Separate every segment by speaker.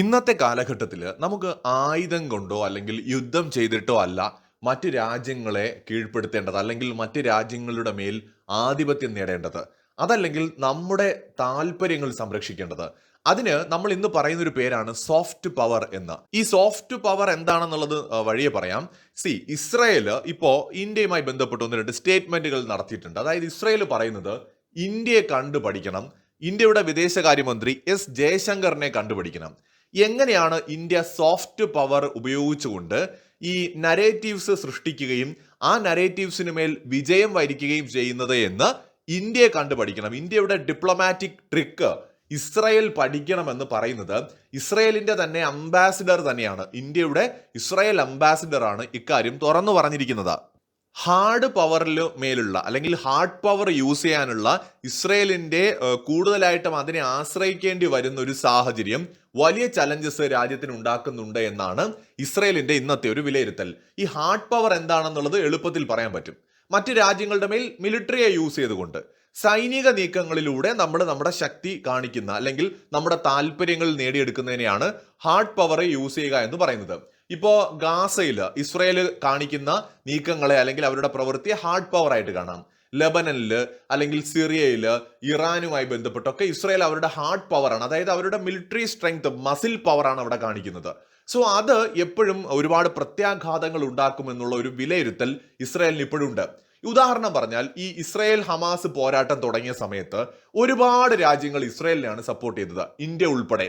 Speaker 1: ഇന്നത്തെ കാലഘട്ടത്തിൽ നമുക്ക് ആയുധം കൊണ്ടോ അല്ലെങ്കിൽ യുദ്ധം ചെയ്തിട്ടോ അല്ല മറ്റു രാജ്യങ്ങളെ കീഴ്പ്പെടുത്തേണ്ടത് അല്ലെങ്കിൽ മറ്റു രാജ്യങ്ങളുടെ മേൽ ആധിപത്യം നേടേണ്ടത് അതല്ലെങ്കിൽ നമ്മുടെ താല്പര്യങ്ങൾ സംരക്ഷിക്കേണ്ടത് അതിന് നമ്മൾ ഇന്ന് പറയുന്ന ഒരു പേരാണ് സോഫ്റ്റ് പവർ എന്ന് ഈ സോഫ്റ്റ് പവർ എന്താണെന്നുള്ളത് വഴിയെ പറയാം സി ഇസ്രയേൽ ഇപ്പോൾ ഇന്ത്യയുമായി ബന്ധപ്പെട്ട് ഒന്ന് രണ്ട് സ്റ്റേറ്റ്മെന്റുകൾ നടത്തിയിട്ടുണ്ട് അതായത് ഇസ്രയേൽ പറയുന്നത് ഇന്ത്യയെ കണ്ടുപഠിക്കണം ഇന്ത്യയുടെ വിദേശകാര്യമന്ത്രി എസ് ജയശങ്കറിനെ കണ്ടുപിടിക്കണം എങ്ങനെയാണ് ഇന്ത്യ സോഫ്റ്റ് പവർ ഉപയോഗിച്ചുകൊണ്ട് ഈ നരേറ്റീവ്സ് സൃഷ്ടിക്കുകയും ആ നരേറ്റീവ്സിന് മേൽ വിജയം വരിക്കുകയും ചെയ്യുന്നത് എന്ന് ഇന്ത്യയെ കണ്ടുപഠിക്കണം ഇന്ത്യയുടെ ഡിപ്ലോമാറ്റിക് ട്രിക്ക് ഇസ്രയേൽ പഠിക്കണമെന്ന് പറയുന്നത് ഇസ്രയേലിൻ്റെ തന്നെ അംബാസിഡർ തന്നെയാണ് ഇന്ത്യയുടെ ഇസ്രയേൽ അംബാസിഡറാണ് ഇക്കാര്യം തുറന്നു പറഞ്ഞിരിക്കുന്നത് ഹാർഡ് പവറിൽ മേലുള്ള അല്ലെങ്കിൽ ഹാർഡ് പവർ യൂസ് ചെയ്യാനുള്ള ഇസ്രയേലിൻ്റെ കൂടുതലായിട്ടും അതിനെ ആശ്രയിക്കേണ്ടി വരുന്ന ഒരു സാഹചര്യം വലിയ ചലഞ്ചസ് രാജ്യത്തിന് ഉണ്ടാക്കുന്നുണ്ട് എന്നാണ് ഇസ്രയേലിൻ്റെ ഇന്നത്തെ ഒരു വിലയിരുത്തൽ ഈ ഹാർഡ് പവർ എന്താണെന്നുള്ളത് എളുപ്പത്തിൽ പറയാൻ പറ്റും മറ്റ് രാജ്യങ്ങളുടെ മേൽ മിലിറ്ററിയെ യൂസ് ചെയ്തുകൊണ്ട് സൈനിക നീക്കങ്ങളിലൂടെ നമ്മൾ നമ്മുടെ ശക്തി കാണിക്കുന്ന അല്ലെങ്കിൽ നമ്മുടെ താല്പര്യങ്ങൾ നേടിയെടുക്കുന്നതിനെയാണ് ഹാർഡ് പവർ യൂസ് ചെയ്യുക എന്ന് പറയുന്നത് ഇപ്പോൾ ഗാസയിൽ ഇസ്രയേൽ കാണിക്കുന്ന നീക്കങ്ങളെ അല്ലെങ്കിൽ അവരുടെ പ്രവൃത്തിയെ ഹാർഡ് പവർ ആയിട്ട് കാണാം ലെബനനിൽ അല്ലെങ്കിൽ സിറിയയിൽ ഇറാനുമായി ബന്ധപ്പെട്ടൊക്കെ ഇസ്രയേൽ അവരുടെ ഹാർഡ് പവറാണ് അതായത് അവരുടെ മിലിറ്ററി സ്ട്രെങ്ത് മസിൽ പവറാണ് അവിടെ കാണിക്കുന്നത് സോ അത് എപ്പോഴും ഒരുപാട് പ്രത്യാഘാതങ്ങൾ ഉണ്ടാക്കുമെന്നുള്ള ഒരു വിലയിരുത്തൽ ഇസ്രയേലിന് ഇപ്പോഴുണ്ട് ഉണ്ട് ഉദാഹരണം പറഞ്ഞാൽ ഈ ഇസ്രായേൽ ഹമാസ് പോരാട്ടം തുടങ്ങിയ സമയത്ത് ഒരുപാട് രാജ്യങ്ങൾ ഇസ്രയേലിനെയാണ് സപ്പോർട്ട് ചെയ്തത് ഇന്ത്യ ഉൾപ്പെടെ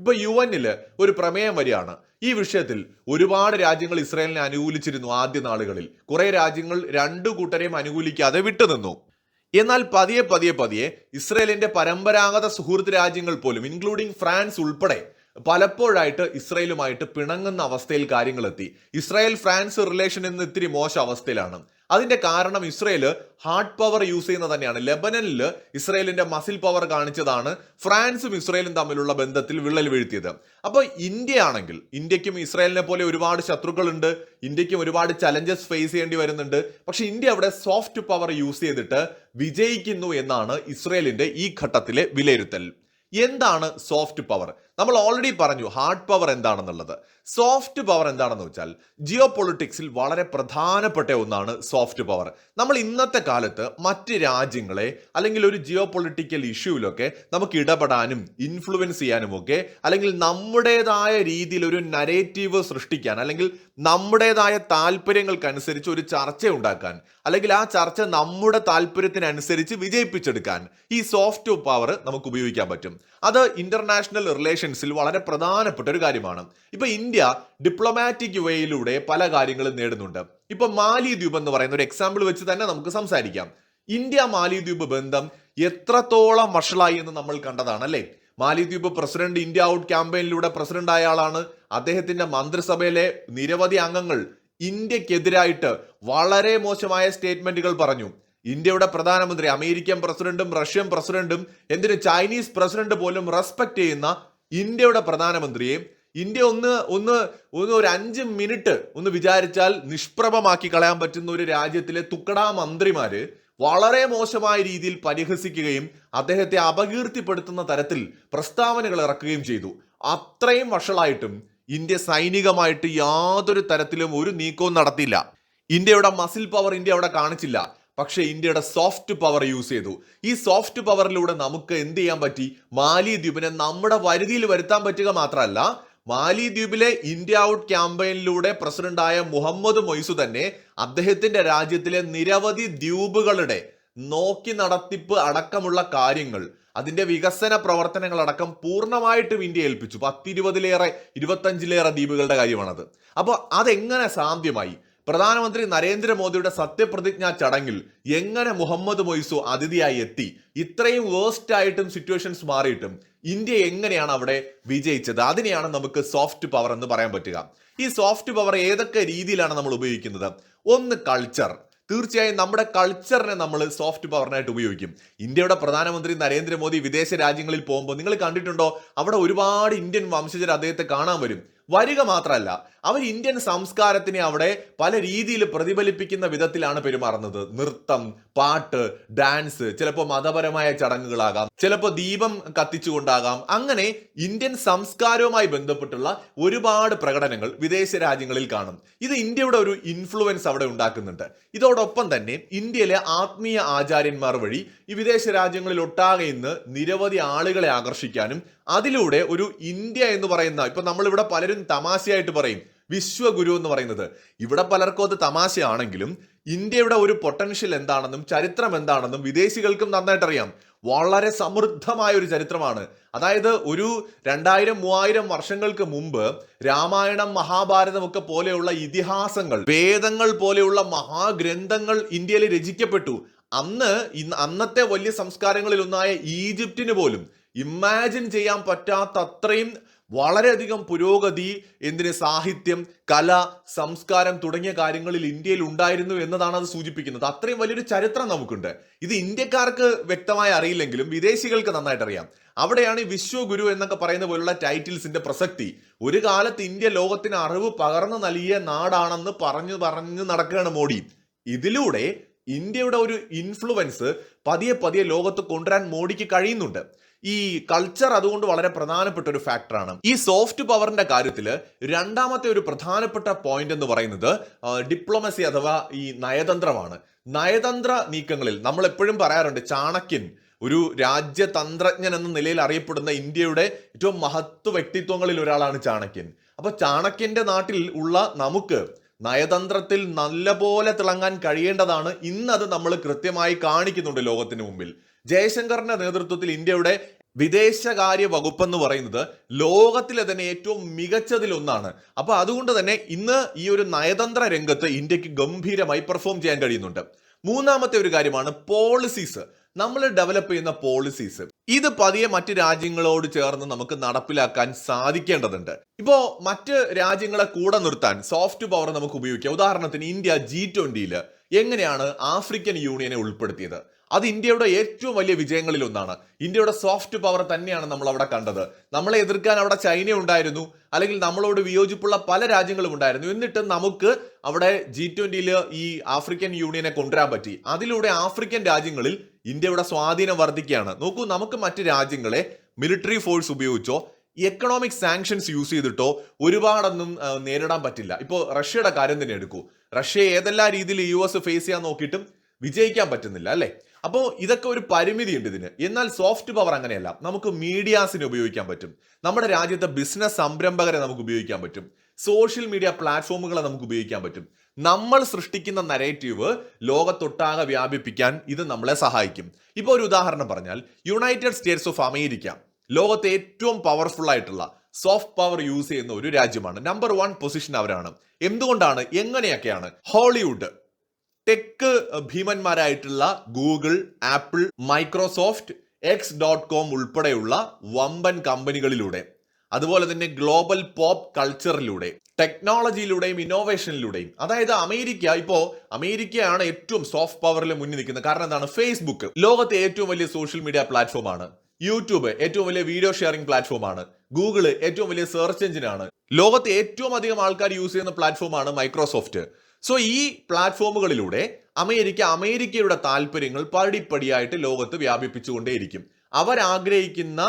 Speaker 1: ഇപ്പൊ യു എന്നില് ഒരു പ്രമേയം വരികയാണ് ഈ വിഷയത്തിൽ ഒരുപാട് രാജ്യങ്ങൾ ഇസ്രായേലിനെ അനുകൂലിച്ചിരുന്നു ആദ്യ നാളുകളിൽ കുറെ രാജ്യങ്ങൾ രണ്ടു കൂട്ടരെയും അനുകൂലിക്കാതെ വിട്ടുനിന്നു എന്നാൽ പതിയെ പതിയെ പതിയെ ഇസ്രയേലിന്റെ പരമ്പരാഗത സുഹൃത്ത് രാജ്യങ്ങൾ പോലും ഇൻക്ലൂഡിംഗ് ഫ്രാൻസ് ഉൾപ്പെടെ പലപ്പോഴായിട്ട് ഇസ്രയേലുമായിട്ട് പിണങ്ങുന്ന അവസ്ഥയിൽ കാര്യങ്ങളെത്തി ഇസ്രായേൽ ഫ്രാൻസ് റിലേഷൻ എന്ന് ഇത്തിരി മോശം അവസ്ഥയിലാണ് അതിന്റെ കാരണം ഇസ്രയേൽ ഹാർഡ് പവർ യൂസ് ചെയ്യുന്നത് തന്നെയാണ് ലെബനനിൽ ഇസ്രയേലിന്റെ മസിൽ പവർ കാണിച്ചതാണ് ഫ്രാൻസും ഇസ്രയേലും തമ്മിലുള്ള ബന്ധത്തിൽ വിള്ളൽ വീഴ്ത്തിയത് അപ്പോൾ ഇന്ത്യ ആണെങ്കിൽ ഇന്ത്യക്കും ഇസ്രയേലിനെ പോലെ ഒരുപാട് ശത്രുക്കളുണ്ട് ഇന്ത്യക്കും ഒരുപാട് ചലഞ്ചസ് ഫേസ് ചെയ്യേണ്ടി വരുന്നുണ്ട് പക്ഷെ ഇന്ത്യ അവിടെ സോഫ്റ്റ് പവർ യൂസ് ചെയ്തിട്ട് വിജയിക്കുന്നു എന്നാണ് ഇസ്രയേലിന്റെ ഈ ഘട്ടത്തിലെ വിലയിരുത്തൽ എന്താണ് സോഫ്റ്റ് പവർ നമ്മൾ ഓൾറെഡി പറഞ്ഞു ഹാർഡ് പവർ എന്താണെന്നുള്ളത് സോഫ്റ്റ് പവർ എന്താണെന്ന് വെച്ചാൽ ജിയോ പൊളിറ്റിക്സിൽ വളരെ പ്രധാനപ്പെട്ട ഒന്നാണ് സോഫ്റ്റ് പവർ നമ്മൾ ഇന്നത്തെ കാലത്ത് മറ്റ് രാജ്യങ്ങളെ അല്ലെങ്കിൽ ഒരു ജിയോ പൊളിറ്റിക്കൽ ഇഷ്യൂവിലൊക്കെ നമുക്ക് ഇടപെടാനും ഇൻഫ്ലുവൻസ് ചെയ്യാനും ഒക്കെ അല്ലെങ്കിൽ നമ്മുടേതായ രീതിയിൽ ഒരു നരേറ്റീവ് സൃഷ്ടിക്കാൻ അല്ലെങ്കിൽ നമ്മുടേതായ താല്പര്യങ്ങൾക്കനുസരിച്ച് ഒരു ചർച്ച ഉണ്ടാക്കാൻ അല്ലെങ്കിൽ ആ ചർച്ച നമ്മുടെ താല്പര്യത്തിനനുസരിച്ച് വിജയിപ്പിച്ചെടുക്കാൻ ഈ സോഫ്റ്റ് പവർ നമുക്ക് ഉപയോഗിക്കാൻ പറ്റും അത് ഇന്റർനാഷണൽ റിലേഷൻസിൽ വളരെ പ്രധാനപ്പെട്ട ഒരു കാര്യമാണ് ഇപ്പൊ ഇന്ത്യ ഡിപ്ലോമാറ്റിക് വേയിലൂടെ പല കാര്യങ്ങളും നേടുന്നുണ്ട് ഇപ്പൊ മാലി ദ്വീപ് എന്ന് പറയുന്ന ഒരു എക്സാമ്പിൾ വെച്ച് തന്നെ നമുക്ക് സംസാരിക്കാം ഇന്ത്യ മാലി ദ്വീപ് ബന്ധം എത്രത്തോളം വഷളായി എന്ന് നമ്മൾ കണ്ടതാണ് അല്ലേ മാലിദ്വീപ് പ്രസിഡന്റ് ഇന്ത്യ ഔട്ട് ക്യാമ്പയിനിലൂടെ പ്രസിഡന്റ് ആയ ആളാണ് അദ്ദേഹത്തിന്റെ മന്ത്രിസഭയിലെ നിരവധി അംഗങ്ങൾ ഇന്ത്യക്കെതിരായിട്ട് വളരെ മോശമായ സ്റ്റേറ്റ്മെന്റുകൾ പറഞ്ഞു ഇന്ത്യയുടെ പ്രധാനമന്ത്രി അമേരിക്കൻ പ്രസിഡന്റും റഷ്യൻ പ്രസിഡന്റും എന്തിന് ചൈനീസ് പ്രസിഡന്റ് പോലും റെസ്പെക്ട് ചെയ്യുന്ന ഇന്ത്യയുടെ പ്രധാനമന്ത്രിയെ ഇന്ത്യ ഒന്ന് ഒന്ന് ഒന്ന് ഒരു അഞ്ച് മിനിറ്റ് ഒന്ന് വിചാരിച്ചാൽ നിഷ്പ്രഭമാക്കി കളയാൻ പറ്റുന്ന ഒരു രാജ്യത്തിലെ തുക്കടാ മന്ത്രിമാര് വളരെ മോശമായ രീതിയിൽ പരിഹസിക്കുകയും അദ്ദേഹത്തെ അപകീർത്തിപ്പെടുത്തുന്ന തരത്തിൽ പ്രസ്താവനകൾ ഇറക്കുകയും ചെയ്തു അത്രയും വഷളായിട്ടും ഇന്ത്യ സൈനികമായിട്ട് യാതൊരു തരത്തിലും ഒരു നീക്കവും നടത്തിയില്ല ഇന്ത്യയുടെ മസിൽ പവർ ഇന്ത്യ അവിടെ കാണിച്ചില്ല പക്ഷേ ഇന്ത്യയുടെ സോഫ്റ്റ് പവർ യൂസ് ചെയ്തു ഈ സോഫ്റ്റ് പവറിലൂടെ നമുക്ക് എന്ത് ചെയ്യാൻ പറ്റി മാലി ദ്വീപിനെ നമ്മുടെ വരുതിയിൽ വരുത്താൻ പറ്റുക മാത്രമല്ല മാലി ദ്വീപിലെ ഇന്ത്യ ഔട്ട് ക്യാമ്പയിനിലൂടെ പ്രസിഡന്റായ മുഹമ്മദ് മൊയ്സു തന്നെ അദ്ദേഹത്തിന്റെ രാജ്യത്തിലെ നിരവധി ദ്വീപുകളുടെ നോക്കി നടത്തിപ്പ് അടക്കമുള്ള കാര്യങ്ങൾ അതിന്റെ വികസന പ്രവർത്തനങ്ങൾ അടക്കം പൂർണ്ണമായിട്ടും ഇന്ത്യ ഏൽപ്പിച്ചു പത്തിരുപതിലേറെ ഇരുപത്തഞ്ചിലേറെ ദ്വീപുകളുടെ കാര്യമാണത് അപ്പോൾ അതെങ്ങനെ സാധ്യമായി പ്രധാനമന്ത്രി നരേന്ദ്രമോദിയുടെ സത്യപ്രതിജ്ഞാ ചടങ്ങിൽ എങ്ങനെ മുഹമ്മദ് മൊയ്സു അതിഥിയായി എത്തി ഇത്രയും വേസ്റ്റ് ആയിട്ടും സിറ്റുവേഷൻസ് മാറിയിട്ടും ഇന്ത്യ എങ്ങനെയാണ് അവിടെ വിജയിച്ചത് അതിനെയാണ് നമുക്ക് സോഫ്റ്റ് പവർ എന്ന് പറയാൻ പറ്റുക ഈ സോഫ്റ്റ് പവർ ഏതൊക്കെ രീതിയിലാണ് നമ്മൾ ഉപയോഗിക്കുന്നത് ഒന്ന് കൾച്ചർ തീർച്ചയായും നമ്മുടെ കൾച്ചറിനെ നമ്മൾ സോഫ്റ്റ് പവറിനായിട്ട് ഉപയോഗിക്കും ഇന്ത്യയുടെ പ്രധാനമന്ത്രി നരേന്ദ്രമോദി വിദേശ രാജ്യങ്ങളിൽ പോകുമ്പോൾ നിങ്ങൾ കണ്ടിട്ടുണ്ടോ അവിടെ ഒരുപാട് ഇന്ത്യൻ വംശജർ അദ്ദേഹത്തെ കാണാൻ വരും വരിക മാത്രമല്ല അവർ ഇന്ത്യൻ സംസ്കാരത്തിനെ അവിടെ പല രീതിയിൽ പ്രതിഫലിപ്പിക്കുന്ന വിധത്തിലാണ് പെരുമാറുന്നത് നൃത്തം പാട്ട് ഡാൻസ് ചിലപ്പോൾ മതപരമായ ചടങ്ങുകളാകാം ചിലപ്പോൾ ദീപം കത്തിച്ചുകൊണ്ടാകാം അങ്ങനെ ഇന്ത്യൻ സംസ്കാരവുമായി ബന്ധപ്പെട്ടുള്ള ഒരുപാട് പ്രകടനങ്ങൾ വിദേശ രാജ്യങ്ങളിൽ കാണും ഇത് ഇന്ത്യയുടെ ഒരു ഇൻഫ്ലുവൻസ് അവിടെ ഉണ്ടാക്കുന്നുണ്ട് ഇതോടൊപ്പം തന്നെ ഇന്ത്യയിലെ ആത്മീയ ആചാര്യന്മാർ വഴി ഈ വിദേശ രാജ്യങ്ങളിൽ ഒട്ടാകെ ഇന്ന് നിരവധി ആളുകളെ ആകർഷിക്കാനും അതിലൂടെ ഒരു ഇന്ത്യ എന്ന് പറയുന്ന ഇപ്പൊ നമ്മളിവിടെ പലരും പലരും തമാശയായിട്ട് പറയും വിശ്വഗുരു എന്ന് പറയുന്നത് ഇവിടെ പലർക്കും അത് തമാശയാണെങ്കിലും ഇന്ത്യയുടെ ഒരു പൊട്ടൻഷ്യൽ എന്താണെന്നും ചരിത്രം എന്താണെന്നും വിദേശികൾക്കും നന്നായിട്ട് അറിയാം വളരെ സമൃദ്ധമായ ഒരു ചരിത്രമാണ് അതായത് ഒരു രണ്ടായിരം മൂവായിരം വർഷങ്ങൾക്ക് മുമ്പ് രാമായണം മഹാഭാരതം ഒക്കെ പോലെയുള്ള ഇതിഹാസങ്ങൾ വേദങ്ങൾ പോലെയുള്ള മഹാഗ്രന്ഥങ്ങൾ ഇന്ത്യയിൽ രചിക്കപ്പെട്ടു അന്ന് അന്നത്തെ വലിയ സംസ്കാരങ്ങളിൽ ഒന്നായ ഈജിപ്തിന് പോലും ഇമാജിൻ ചെയ്യാൻ പറ്റാത്തത്രയും വളരെയധികം പുരോഗതി എന്തിന് സാഹിത്യം കല സംസ്കാരം തുടങ്ങിയ കാര്യങ്ങളിൽ ഇന്ത്യയിൽ ഉണ്ടായിരുന്നു എന്നതാണ് അത് സൂചിപ്പിക്കുന്നത് അത്രയും വലിയൊരു ചരിത്രം നമുക്കുണ്ട് ഇത് ഇന്ത്യക്കാർക്ക് വ്യക്തമായി അറിയില്ലെങ്കിലും വിദേശികൾക്ക് നന്നായിട്ട് അറിയാം അവിടെയാണ് ഈ വിശ്വഗുരു എന്നൊക്കെ പറയുന്ന പോലുള്ള ടൈറ്റിൽസിന്റെ പ്രസക്തി ഒരു കാലത്ത് ഇന്ത്യ ലോകത്തിന് അറിവ് പകർന്നു നൽകിയ നാടാണെന്ന് പറഞ്ഞു പറഞ്ഞു നടക്കുകയാണ് മോഡി ഇതിലൂടെ ഇന്ത്യയുടെ ഒരു ഇൻഫ്ലുവൻസ് പതിയെ പതിയെ ലോകത്ത് കൊണ്ടുവരാൻ മോഡിക്ക് കഴിയുന്നുണ്ട് ഈ കൾച്ചർ അതുകൊണ്ട് വളരെ പ്രധാനപ്പെട്ട ഒരു ഫാക്ടറാണ് ഈ സോഫ്റ്റ് പവറിന്റെ കാര്യത്തിൽ രണ്ടാമത്തെ ഒരു പ്രധാനപ്പെട്ട പോയിന്റ് എന്ന് പറയുന്നത് ഡിപ്ലോമസി അഥവാ ഈ നയതന്ത്രമാണ് നയതന്ത്ര നീക്കങ്ങളിൽ നമ്മൾ എപ്പോഴും പറയാറുണ്ട് ചാണക്യൻ ഒരു രാജ്യതന്ത്രജ്ഞൻ എന്ന നിലയിൽ അറിയപ്പെടുന്ന ഇന്ത്യയുടെ ഏറ്റവും മഹത്വ വ്യക്തിത്വങ്ങളിൽ ഒരാളാണ് ചാണക്യൻ അപ്പൊ ചാണക്യന്റെ നാട്ടിൽ ഉള്ള നമുക്ക് നയതന്ത്രത്തിൽ നല്ലപോലെ തിളങ്ങാൻ കഴിയേണ്ടതാണ് ഇന്നത് നമ്മൾ കൃത്യമായി കാണിക്കുന്നുണ്ട് ലോകത്തിന് മുമ്പിൽ ജയശങ്കറിന്റെ നേതൃത്വത്തിൽ ഇന്ത്യയുടെ വിദേശകാര്യ വകുപ്പ് എന്ന് പറയുന്നത് ലോകത്തിലെ തന്നെ ഏറ്റവും മികച്ചതിലൊന്നാണ് അപ്പൊ അതുകൊണ്ട് തന്നെ ഇന്ന് ഈ ഒരു നയതന്ത്ര രംഗത്ത് ഇന്ത്യക്ക് ഗംഭീരമായി പെർഫോം ചെയ്യാൻ കഴിയുന്നുണ്ട് മൂന്നാമത്തെ ഒരു കാര്യമാണ് പോളിസീസ് നമ്മൾ ഡെവലപ്പ് ചെയ്യുന്ന പോളിസീസ് ഇത് പതിയെ മറ്റ് രാജ്യങ്ങളോട് ചേർന്ന് നമുക്ക് നടപ്പിലാക്കാൻ സാധിക്കേണ്ടതുണ്ട് ഇപ്പോ മറ്റ് രാജ്യങ്ങളെ കൂടെ നിർത്താൻ സോഫ്റ്റ് പവർ നമുക്ക് ഉപയോഗിക്കാം ഉദാഹരണത്തിന് ഇന്ത്യ ജി ട്വന്റിയിൽ എങ്ങനെയാണ് ആഫ്രിക്കൻ യൂണിയനെ ഉൾപ്പെടുത്തിയത് അത് ഇന്ത്യയുടെ ഏറ്റവും വലിയ വിജയങ്ങളിൽ ഒന്നാണ് ഇന്ത്യയുടെ സോഫ്റ്റ് പവർ തന്നെയാണ് നമ്മൾ അവിടെ കണ്ടത് നമ്മളെ എതിർക്കാൻ അവിടെ ചൈന ഉണ്ടായിരുന്നു അല്ലെങ്കിൽ നമ്മളോട് വിയോജിപ്പുള്ള പല രാജ്യങ്ങളും ഉണ്ടായിരുന്നു എന്നിട്ട് നമുക്ക് അവിടെ ജി ട്വന്റിയിൽ ഈ ആഫ്രിക്കൻ യൂണിയനെ കൊണ്ടുവരാൻ പറ്റി അതിലൂടെ ആഫ്രിക്കൻ രാജ്യങ്ങളിൽ ഇന്ത്യയുടെ സ്വാധീനം വർദ്ധിക്കുകയാണ് നോക്കൂ നമുക്ക് മറ്റ് രാജ്യങ്ങളെ മിലിറ്ററി ഫോഴ്സ് ഉപയോഗിച്ചോ എക്കണോമിക് സാങ്ഷൻസ് യൂസ് ചെയ്തിട്ടോ ഒരുപാടൊന്നും നേരിടാൻ പറ്റില്ല ഇപ്പോൾ റഷ്യയുടെ കാര്യം തന്നെ എടുക്കൂ റഷ്യ ഏതെല്ലാം രീതിയിൽ യു എസ് ഫേസ് ചെയ്യാൻ നോക്കിയിട്ടും വിജയിക്കാൻ പറ്റുന്നില്ല അല്ലേ അപ്പോൾ ഇതൊക്കെ ഒരു പരിമിതിയുണ്ട് ഇതിന് എന്നാൽ സോഫ്റ്റ് പവർ അങ്ങനെയല്ല നമുക്ക് മീഡിയാസിനെ ഉപയോഗിക്കാൻ പറ്റും നമ്മുടെ രാജ്യത്തെ ബിസിനസ് സംരംഭകരെ നമുക്ക് ഉപയോഗിക്കാൻ പറ്റും സോഷ്യൽ മീഡിയ പ്ലാറ്റ്ഫോമുകളെ നമുക്ക് ഉപയോഗിക്കാൻ പറ്റും നമ്മൾ സൃഷ്ടിക്കുന്ന നരേറ്റീവ് ലോകത്തൊട്ടാകെ വ്യാപിപ്പിക്കാൻ ഇത് നമ്മളെ സഹായിക്കും ഇപ്പോൾ ഒരു ഉദാഹരണം പറഞ്ഞാൽ യുണൈറ്റഡ് സ്റ്റേറ്റ്സ് ഓഫ് അമേരിക്ക ലോകത്തെ ഏറ്റവും പവർഫുൾ ആയിട്ടുള്ള സോഫ്റ്റ് പവർ യൂസ് ചെയ്യുന്ന ഒരു രാജ്യമാണ് നമ്പർ വൺ പൊസിഷൻ അവരാണ് എന്തുകൊണ്ടാണ് എങ്ങനെയൊക്കെയാണ് ഹോളിവുഡ് ടെക് uh, ഭീമന്മാരായിട്ടുള്ള Google Apple Microsoft X dot com ഉൾപ്പെടെയുള്ള വമ്പൻ കമ്പനികളിലൂടെ അതുപോലെ തന്നെ ഗ്ലോബൽ പോപ്പ് കൾച്ചറിലൂടെ ടെക്നോളജിയിലൂടെയും ഇന്നോവേഷനിലൂടെയും അതായത് അമേരിക്ക ഇപ്പോൾ അമേരിക്കയാണ് ഏറ്റവും സോഫ്റ്റ് പവറിൽ മുന്നിൽ നിൽക്കുന്നത് കാരണം എന്താണ് ഫേസ്ബുക്ക് ലോകത്തെ ഏറ്റവും വലിയ സോഷ്യൽ മീഡിയ പ്ലാറ്റ്ഫോമാണ് യൂട്യൂബ് ഏറ്റവും വലിയ വീഡിയോ ഷെയറിംഗ് പ്ലാറ്റ്ഫോമാണ് ഗൂഗിള് ഏറ്റവും വലിയ സെർച്ച് എഞ്ചിനാണ് ലോകത്തെ ഏറ്റവും അധികം ആൾക്കാർ യൂസ് ചെയ്യുന്ന പ്ലാറ്റ്ഫോമാണ് മൈക്രോസോഫ്റ്റ് സോ ഈ പ്ലാറ്റ്ഫോമുകളിലൂടെ അമേരിക്ക അമേരിക്കയുടെ താല്പര്യങ്ങൾ പടിപ്പടിയായിട്ട് ലോകത്ത് വ്യാപിപ്പിച്ചുകൊണ്ടേയിരിക്കും അവരാഗ്രഹിക്കുന്ന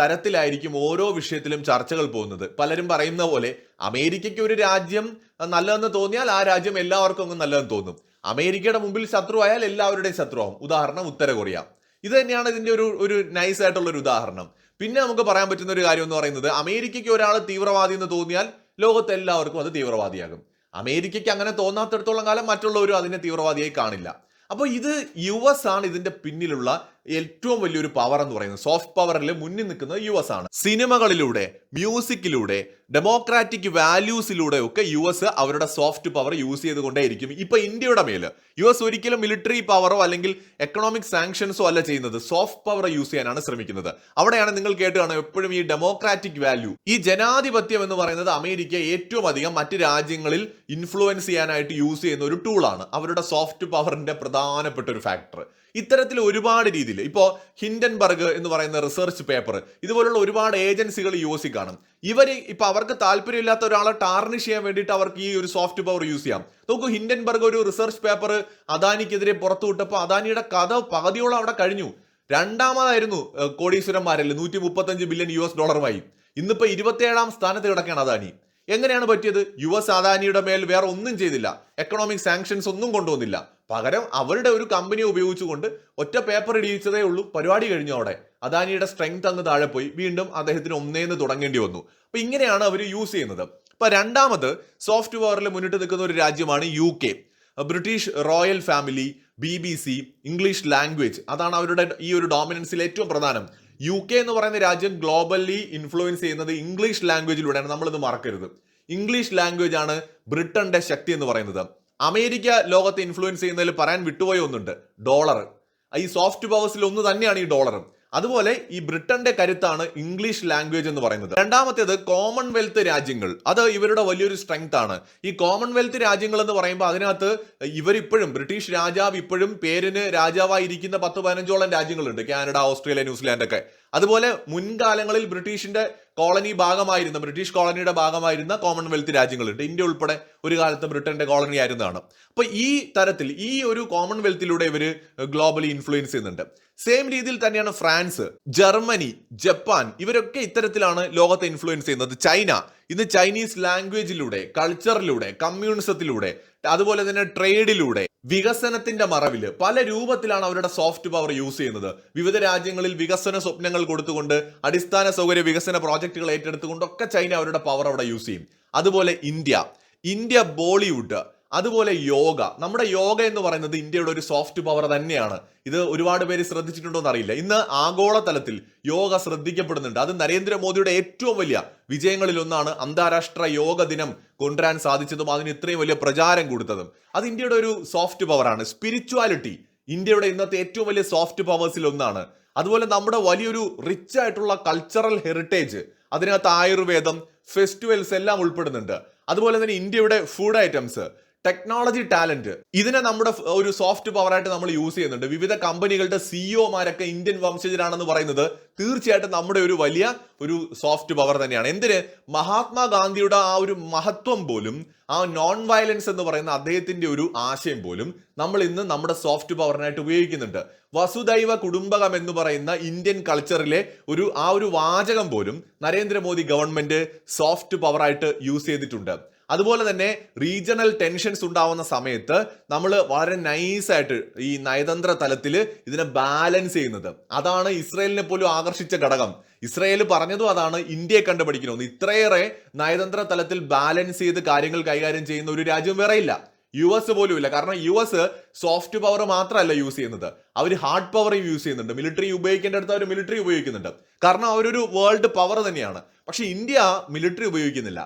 Speaker 1: തരത്തിലായിരിക്കും ഓരോ വിഷയത്തിലും ചർച്ചകൾ പോകുന്നത് പലരും പറയുന്ന പോലെ അമേരിക്കയ്ക്ക് ഒരു രാജ്യം നല്ലതെന്ന് തോന്നിയാൽ ആ രാജ്യം എല്ലാവർക്കും അങ്ങ് നല്ലതെന്ന് തോന്നും അമേരിക്കയുടെ മുമ്പിൽ ശത്രുവായാൽ എല്ലാവരുടെയും ശത്രുവാകും ഉദാഹരണം ഉത്തര കൊറിയ ഇത് തന്നെയാണ് ഇതിൻ്റെ ഒരു ഒരു നൈസ് ആയിട്ടുള്ള ഒരു ഉദാഹരണം പിന്നെ നമുക്ക് പറയാൻ പറ്റുന്ന ഒരു കാര്യം എന്ന് പറയുന്നത് അമേരിക്കയ്ക്ക് ഒരാൾ തീവ്രവാദി എന്ന് തോന്നിയാൽ ലോകത്തെല്ലാവർക്കും എല്ലാവർക്കും അത് തീവ്രവാദിയാകും അമേരിക്കയ്ക്ക് അങ്ങനെ തോന്നാത്തിടത്തോളം കാലം മറ്റുള്ളവരും അതിനെ തീവ്രവാദിയായി കാണില്ല അപ്പോൾ ഇത് യു എസ് ആണ് ഇതിന്റെ പിന്നിലുള്ള ഏറ്റവും വലിയൊരു പവർ എന്ന് പറയുന്നത് സോഫ്റ്റ് പവറിൽ മുന്നിൽ നിൽക്കുന്നത് യു എസ് ആണ് സിനിമകളിലൂടെ മ്യൂസിക്കിലൂടെ ഡെമോക്രാറ്റിക് വാല്യൂസിലൂടെ ഒക്കെ യു എസ് അവരുടെ സോഫ്റ്റ് പവർ യൂസ് ചെയ്തുകൊണ്ടേയിരിക്കും ഇപ്പൊ ഇന്ത്യയുടെ മേൽ യു എസ് ഒരിക്കലും മിലിറ്ററി പവറോ അല്ലെങ്കിൽ എക്കണോമിക് സാങ്ഷൻസോ അല്ല ചെയ്യുന്നത് സോഫ്റ്റ് പവർ യൂസ് ചെയ്യാനാണ് ശ്രമിക്കുന്നത് അവിടെയാണ് നിങ്ങൾ കേട്ട് കാണും എപ്പോഴും ഈ ഡെമോക്രാറ്റിക് വാല്യൂ ഈ ജനാധിപത്യം എന്ന് പറയുന്നത് അമേരിക്ക ഏറ്റവും അധികം മറ്റ് രാജ്യങ്ങളിൽ ഇൻഫ്ലുവൻസ് ചെയ്യാനായിട്ട് യൂസ് ചെയ്യുന്ന ഒരു ടൂളാണ് അവരുടെ സോഫ്റ്റ് പവറിന്റെ പ്രധാനപ്പെട്ട ഒരു ഫാക്ടർ ഇത്തരത്തിൽ ഒരുപാട് രീതിയിൽ ഇപ്പോൾ ഹിൻഡൻബർഗ് എന്ന് പറയുന്ന റിസർച്ച് പേപ്പർ ഇതുപോലുള്ള ഒരുപാട് ഏജൻസികൾ യൂസ് എസിൽ കാണും ഇവർ ഇപ്പം അവർക്ക് താല്പര്യമില്ലാത്ത ഒരാളെ ടാർണിഷ് ചെയ്യാൻ വേണ്ടിയിട്ട് അവർക്ക് ഈ ഒരു സോഫ്റ്റ് പവർ യൂസ് ചെയ്യാം നോക്കൂ ഹിൻഡൻബർഗ് ഒരു റിസർച്ച് പേപ്പർ അദാനിക്കെതിരെ വിട്ടപ്പോൾ അദാനിയുടെ കഥ പകുതിയോളം അവിടെ കഴിഞ്ഞു രണ്ടാമതായിരുന്നു കോടീശ്വരന്മാരല്ലേ നൂറ്റി മുപ്പത്തഞ്ച് ബില്യൺ യു എസ് ഡോളറുമായി ഇന്നിപ്പോൾ ഇരുപത്തേഴാം സ്ഥാനത്ത് കിടക്കുകയാണ് അദാനി എങ്ങനെയാണ് പറ്റിയത് യു എസ് അദാനിയുടെ മേൽ വേറെ ഒന്നും ചെയ്തില്ല എക്കണോമിക് സാങ്ഷൻസ് ഒന്നും കൊണ്ടുവന്നില്ല പകരം അവരുടെ ഒരു കമ്പനി ഉപയോഗിച്ചുകൊണ്ട് ഒറ്റ പേപ്പർ ഇടിയിച്ചതേ ഉള്ളൂ പരിപാടി കഴിഞ്ഞു അവിടെ അദാനിയുടെ സ്ട്രെങ്ത് അങ്ങ് താഴെ പോയി വീണ്ടും അദ്ദേഹത്തിന് ഒന്നേന്ന് തുടങ്ങേണ്ടി വന്നു അപ്പൊ ഇങ്ങനെയാണ് അവർ യൂസ് ചെയ്യുന്നത് ഇപ്പൊ രണ്ടാമത് സോഫ്റ്റ്വെയറിൽ മുന്നിട്ട് നിൽക്കുന്ന ഒരു രാജ്യമാണ് U K British royal family B B C English language അതാണ് അവരുടെ ഈ ഒരു ഡോമിനൻസിൽ ഏറ്റവും പ്രധാനം യു കെ എന്ന് പറയുന്ന രാജ്യം ഗ്ലോബലി ഇൻഫ്ലുവൻസ് ചെയ്യുന്നത് ഇംഗ്ലീഷ് ലാംഗ്വേജിലൂടെയാണ് നമ്മളിത് മറക്കരുത് ഇംഗ്ലീഷ് ലാംഗ്വേജ് ആണ് ബ്രിട്ടന്റെ ശക്തി എന്ന് പറയുന്നത് അമേരിക്ക ലോകത്തെ ഇൻഫ്ലുവൻസ് ചെയ്യുന്നതിൽ പറയാൻ വിട്ടുപോയ ഒന്നുണ്ട് ഡോളർ ഈ സോഫ്റ്റ് പവേഴ്സിൽ ഒന്ന് തന്നെയാണ് ഈ ഡോളറും അതുപോലെ ഈ ബ്രിട്ടന്റെ കരുത്താണ് ഇംഗ്ലീഷ് ലാംഗ്വേജ് എന്ന് പറയുന്നത് രണ്ടാമത്തേത് കോമൺവെൽത്ത് രാജ്യങ്ങൾ അത് ഇവരുടെ വലിയൊരു സ്ട്രെങ്ത് ആണ് ഈ കോമൺവെൽത്ത് രാജ്യങ്ങൾ എന്ന് പറയുമ്പോൾ അതിനകത്ത് ഇവരിപ്പോഴും ബ്രിട്ടീഷ് രാജാവ് ഇപ്പോഴും പേരിന് രാജാവായിരിക്കുന്ന പത്ത് പതിനഞ്ചോളം രാജ്യങ്ങളുണ്ട് കാനഡ ഓസ്ട്രേലിയ ന്യൂസിലാൻഡ് ഒക്കെ അതുപോലെ മുൻകാലങ്ങളിൽ ബ്രിട്ടീഷിന്റെ കോളനി ഭാഗമായിരുന്ന ബ്രിട്ടീഷ് കോളനിയുടെ ഭാഗമായിരുന്ന കോമൺവെൽത്ത് രാജ്യങ്ങളുണ്ട് ഇന്ത്യ ഉൾപ്പെടെ ഒരു കാലത്ത് ബ്രിട്ടന്റെ കോളനി ആയിരുന്നതാണ് അപ്പോൾ ഈ തരത്തിൽ ഈ ഒരു കോമൺവെൽത്തിലൂടെ ഇവർ ഗ്ലോബലി ഇൻഫ്ലുവൻസ് ചെയ്യുന്നുണ്ട് സെയിം രീതിയിൽ തന്നെയാണ് ഫ്രാൻസ് ജർമ്മനി ജപ്പാൻ ഇവരൊക്കെ ഇത്തരത്തിലാണ് ലോകത്തെ ഇൻഫ്ലുവൻസ് ചെയ്യുന്നത് ചൈന ഇന്ന് ചൈനീസ് ലാംഗ്വേജിലൂടെ കൾച്ചറിലൂടെ കമ്മ്യൂണിസത്തിലൂടെ അതുപോലെ തന്നെ ട്രേഡിലൂടെ വികസനത്തിന്റെ മറവിൽ പല രൂപത്തിലാണ് അവരുടെ സോഫ്റ്റ് പവർ യൂസ് ചെയ്യുന്നത് വിവിധ രാജ്യങ്ങളിൽ വികസന സ്വപ്നങ്ങൾ കൊടുത്തുകൊണ്ട് അടിസ്ഥാന സൗകര്യ വികസന പ്രോജക്ടുകൾ ഏറ്റെടുത്തുകൊണ്ടൊക്കെ ചൈന അവരുടെ പവർ അവിടെ യൂസ് ചെയ്യും അതുപോലെ ഇന്ത്യ ഇന്ത്യ ബോളിവുഡ് അതുപോലെ യോഗ നമ്മുടെ യോഗ എന്ന് പറയുന്നത് ഇന്ത്യയുടെ ഒരു സോഫ്റ്റ് പവർ തന്നെയാണ് ഇത് ഒരുപാട് പേര് ശ്രദ്ധിച്ചിട്ടുണ്ടോ എന്നറിയില്ല ഇന്ന് ആഗോളതലത്തിൽ യോഗ ശ്രദ്ധിക്കപ്പെടുന്നുണ്ട് അത് നരേന്ദ്രമോദിയുടെ ഏറ്റവും വലിയ വിജയങ്ങളിൽ ഒന്നാണ് അന്താരാഷ്ട്ര യോഗ ദിനം കൊണ്ടുവരാൻ സാധിച്ചതും അതിന് ഇത്രയും വലിയ പ്രചാരം കൊടുത്തതും അത് ഇന്ത്യയുടെ ഒരു സോഫ്റ്റ് പവറാണ് സ്പിരിച്വാലിറ്റി ഇന്ത്യയുടെ ഇന്നത്തെ ഏറ്റവും വലിയ സോഫ്റ്റ് പവേഴ്സിൽ ഒന്നാണ് അതുപോലെ നമ്മുടെ വലിയൊരു റിച്ച് ആയിട്ടുള്ള കൾച്ചറൽ ഹെറിറ്റേജ് അതിനകത്ത് ആയുർവേദം ഫെസ്റ്റിവൽസ് എല്ലാം ഉൾപ്പെടുന്നുണ്ട് അതുപോലെ തന്നെ ഇന്ത്യയുടെ ഫുഡ് ഐറ്റംസ് ടെക്നോളജി ടാലന്റ് ഇതിനെ നമ്മുടെ ഒരു സോഫ്റ്റ് പവറായിട്ട് നമ്മൾ യൂസ് ചെയ്യുന്നുണ്ട് വിവിധ കമ്പനികളുടെ സിഇഒമാരൊക്കെ e ഇന്ത്യൻ വംശജരാണെന്ന് പറയുന്നത് തീർച്ചയായിട്ടും നമ്മുടെ ഒരു വലിയ ഒരു സോഫ്റ്റ് പവർ തന്നെയാണ് എന്തിന് മഹാത്മാഗാന്ധിയുടെ ആ ഒരു മഹത്വം പോലും ആ നോൺ വയലൻസ് എന്ന് പറയുന്ന അദ്ദേഹത്തിന്റെ ഒരു ആശയം പോലും നമ്മൾ ഇന്ന് നമ്മുടെ സോഫ്റ്റ് പവറിനായിട്ട് ഉപയോഗിക്കുന്നുണ്ട് വസുദൈവ കുടുംബകം എന്ന് പറയുന്ന ഇന്ത്യൻ കൾച്ചറിലെ ഒരു ആ ഒരു വാചകം പോലും നരേന്ദ്രമോദി ഗവൺമെന്റ് സോഫ്റ്റ് പവറായിട്ട് യൂസ് ചെയ്തിട്ടുണ്ട് അതുപോലെ തന്നെ റീജിയണൽ ടെൻഷൻസ് ഉണ്ടാവുന്ന സമയത്ത് നമ്മൾ വളരെ നൈസായിട്ട് ഈ നയതന്ത്ര തലത്തിൽ ഇതിനെ ബാലൻസ് ചെയ്യുന്നത് അതാണ് ഇസ്രയേലിനെ പോലും ആകർഷിച്ച ഘടകം ഇസ്രയേൽ പറഞ്ഞതും അതാണ് ഇന്ത്യയെ കണ്ടുപിടിക്കണമെന്ന് ഇത്രയേറെ നയതന്ത്ര തലത്തിൽ ബാലൻസ് ചെയ്ത് കാര്യങ്ങൾ കൈകാര്യം ചെയ്യുന്ന ഒരു രാജ്യം വേറെയില്ല യു എസ് പോലും ഇല്ല കാരണം യു എസ് സോഫ്റ്റ് പവർ മാത്രമല്ല യൂസ് ചെയ്യുന്നത് അവർ ഹാർഡ് പവറും യൂസ് ചെയ്യുന്നുണ്ട് മിലിറ്ററി ഉപയോഗിക്കേണ്ട അടുത്ത് അവർ മിലിറ്ററി ഉപയോഗിക്കുന്നുണ്ട് കാരണം അവരൊരു വേൾഡ് പവർ തന്നെയാണ് പക്ഷെ ഇന്ത്യ മിലിറ്ററി ഉപയോഗിക്കുന്നില്ല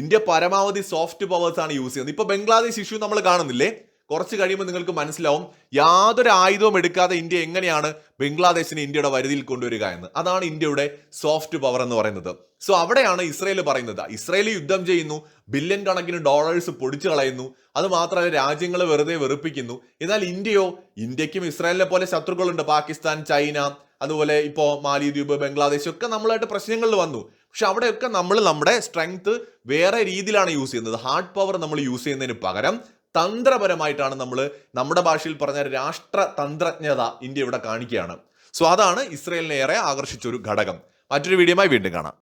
Speaker 1: ഇന്ത്യ പരമാവധി സോഫ്റ്റ് പവേഴ്സ് ആണ് യൂസ് ചെയ്യുന്നത് ഇപ്പൊ ബംഗ്ലാദേശ് ഇഷ്യൂ നമ്മൾ കാണുന്നില്ലേ കുറച്ച് കഴിയുമ്പോൾ നിങ്ങൾക്ക് മനസ്സിലാവും യാതൊരു ആയുധവും എടുക്കാതെ ഇന്ത്യ എങ്ങനെയാണ് ബംഗ്ലാദേശിനെ ഇന്ത്യയുടെ വരുതിയിൽ കൊണ്ടുവരിക എന്ന് അതാണ് ഇന്ത്യയുടെ സോഫ്റ്റ് പവർ എന്ന് പറയുന്നത് സോ അവിടെയാണ് ഇസ്രയേൽ പറയുന്നത് ഇസ്രയേൽ യുദ്ധം ചെയ്യുന്നു ബില്യൺ കണക്കിന് ഡോളേഴ്സ് പൊടിച്ചു കളയുന്നു അതുമാത്രമല്ല രാജ്യങ്ങൾ വെറുതെ വെറുപ്പിക്കുന്നു എന്നാൽ ഇന്ത്യയോ ഇന്ത്യക്കും ഇസ്രായേലിനെ പോലെ ശത്രുക്കളുണ്ട് പാകിസ്ഥാൻ ചൈന അതുപോലെ ഇപ്പോൾ മാലിദ്വീപ് ബംഗ്ലാദേശ് ഒക്കെ നമ്മളായിട്ട് പ്രശ്നങ്ങളിൽ വന്നു പക്ഷെ അവിടെയൊക്കെ നമ്മൾ നമ്മുടെ സ്ട്രെങ്ത് വേറെ രീതിയിലാണ് യൂസ് ചെയ്യുന്നത് ഹാർഡ് പവർ നമ്മൾ യൂസ് ചെയ്യുന്നതിന് പകരം തന്ത്രപരമായിട്ടാണ് നമ്മൾ നമ്മുടെ ഭാഷയിൽ പറഞ്ഞ രാഷ്ട്ര തന്ത്രജ്ഞത ഇന്ത്യ ഇവിടെ കാണിക്കുകയാണ് സോ അതാണ് ഇസ്രയേലിനെ ഏറെ ആകർഷിച്ച ഒരു ഘടകം മറ്റൊരു വീഡിയോയുമായി വീണ്ടും കാണാം